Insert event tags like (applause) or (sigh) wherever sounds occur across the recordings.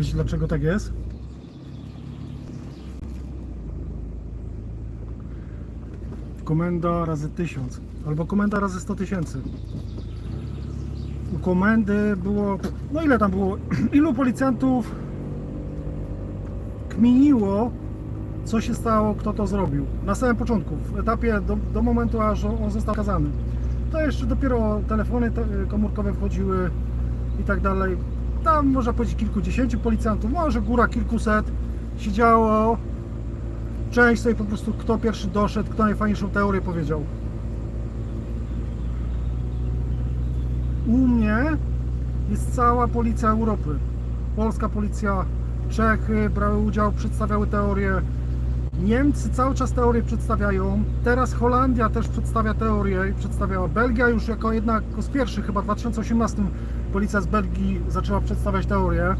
Wiecie dlaczego tak jest? Komenda razy 1000 albo komenda razy 100 tysięcy. U komendy było, no ile tam było, (clears throat) ilu policjantów kminiło, co się stało, kto to zrobił. Na samym początku, w etapie do, do momentu, aż on został kazany. To jeszcze dopiero telefony te, komórkowe wchodziły i tak dalej. Tam można powiedzieć kilkudziesięciu policjantów, może góra kilkuset siedziało. Część sobie po prostu kto pierwszy doszedł, kto najfajniejszą teorię powiedział. U mnie jest cała policja Europy. Polska policja, Czechy brały udział, przedstawiały teorię. Niemcy cały czas teorię przedstawiają. Teraz Holandia też przedstawia teorię i przedstawiała. Belgia już jako jedna z pierwszych, chyba w 2018 policja z Belgii zaczęła przedstawiać teorię.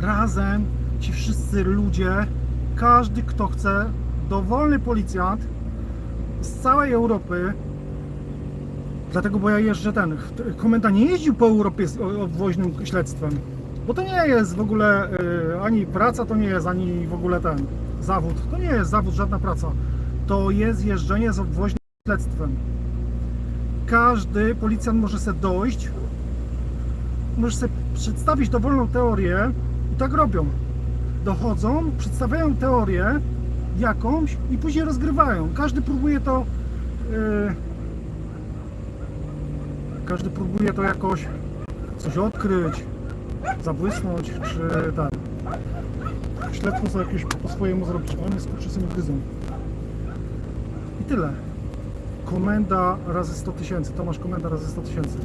Razem ci wszyscy ludzie, każdy kto chce, dowolny policjant z całej Europy Dlatego, bo ja jeżdżę ten. Komenda nie jeździł po Europie z obwoźnym śledztwem. Bo to nie jest w ogóle y, ani praca, to nie jest ani w ogóle ten zawód. To nie jest zawód, żadna praca. To jest jeżdżenie z obwoźnym śledztwem. Każdy policjant może sobie dojść, może sobie przedstawić dowolną teorię i tak robią. Dochodzą, przedstawiają teorię jakąś i później rozgrywają. Każdy próbuje to. y, każdy próbuje to jakoś coś odkryć, zabłysnąć, czy tak. Śledztwo sobie jakieś po swojemu zrobić. Oni skurczysy gryzą. I tyle. Komenda razy 100 tysięcy. Tomasz komenda razy 100 tysięcy.